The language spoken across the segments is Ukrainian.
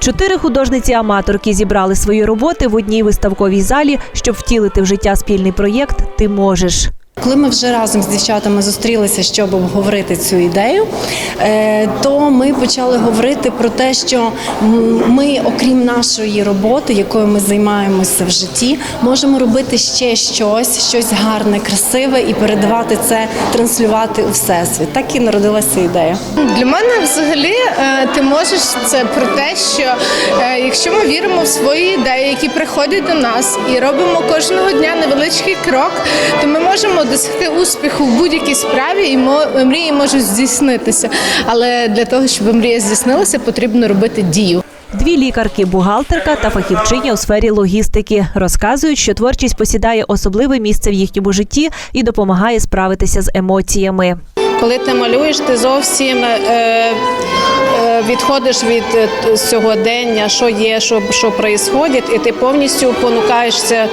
Чотири художниці-аматорки зібрали свої роботи в одній виставковій залі, щоб втілити в життя спільний проєкт Ти можеш. Коли ми вже разом з дівчатами зустрілися, щоб обговорити цю ідею, е, то ми почали говорити про те, що ми, окрім нашої роботи, якою ми займаємося в житті, можемо робити ще щось, щось гарне, красиве і передавати це, транслювати у всесвіт. Так і народилася ідея. Для мене взагалі е, ти можеш це про те, що е, якщо ми віримо в свої ідеї, які приходять до нас, і робимо кожного дня невеличкий крок, то ми можемо досягти успіху в будь-якій справі, і мрії можуть здійснитися. Але для того, щоб мрія здійснилася, потрібно робити дію. Дві лікарки, бухгалтерка та фахівчиня у сфері логістики розказують, що творчість посідає особливе місце в їхньому житті і допомагає справитися з емоціями. Коли ти малюєш, ти зовсім е, е, відходиш від е, сьогодення, що є, що, що проїсходить, і ти повністю понукаєшся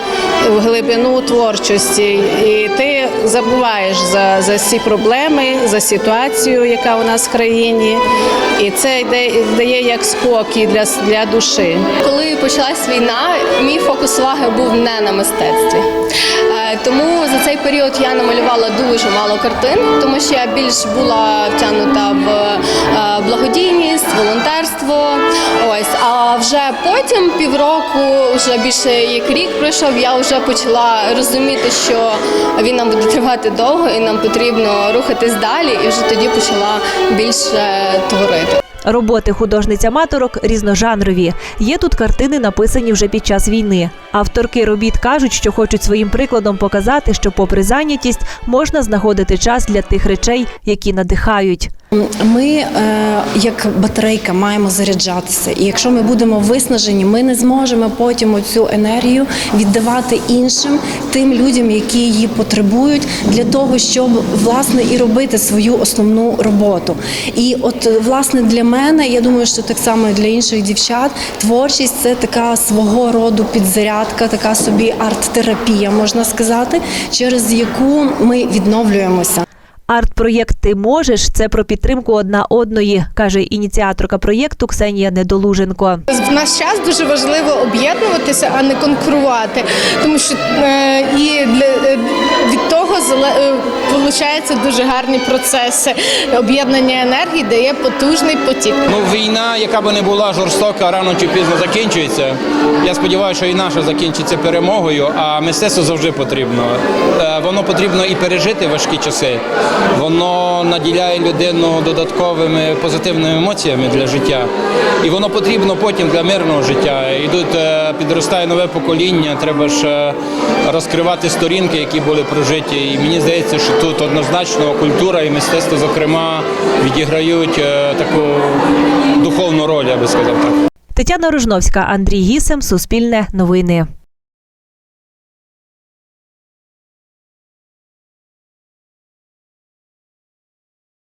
в глибину творчості. І ти забуваєш за, за всі проблеми, за ситуацію, яка у нас в країні. І це йде, дає як спокій для, для душі. Коли почалась війна, мій фокус уваги був не на мистецтві. Тому за цей період я намалювала дуже мало картин, тому що я більш була втягнута в е, благодійність, волонтерство. Ось, а вже потім півроку, вже більше як рік пройшов, я вже почала розуміти, що він нам буде тривати довго, і нам потрібно рухатись далі. І вже тоді почала більше творити. Роботи художниць-аматорок різножанрові. Є тут картини, написані вже під час війни. Авторки робіт кажуть, що хочуть своїм прикладом показати, що, попри зайнятість, можна знаходити час для тих речей, які надихають. Ми, е, як батарейка, маємо заряджатися. І якщо ми будемо виснажені, ми не зможемо потім цю енергію віддавати іншим тим людям, які її потребують, для того, щоб власне і робити свою основну роботу. І от власне для мене, я думаю, що так само і для інших дівчат, творчість це така свого роду підзарядка, така собі арт-терапія, можна сказати, через яку ми відновлюємося. Арт-проєкт Ти можеш це про підтримку одна одної, каже ініціаторка проєкту Ксенія Недолуженко. В наш час дуже важливо об'єднуватися, а не конкурувати, тому що е, і для е, від того виходить дуже гарні процеси. Об'єднання енергії дає потужний потік. Ну, війна, яка би не була жорстока, рано чи пізно закінчується. Я сподіваюся, що і наша закінчиться перемогою, а мистецтво завжди потрібно. Е, Воно потрібно і пережити важкі часи. Воно наділяє людину додатковими позитивними емоціями для життя. І воно потрібно потім для мирного життя. Ідуть, е, підростає нове покоління, треба ж е, розкривати сторінки, які були прожиті. І мені здається, що тут однозначно культура і мистецтво, зокрема, відіграють е, таку духовну роль, я би сказав так. Тетяна Рожновська, Андрій Гісем, Суспільне новини.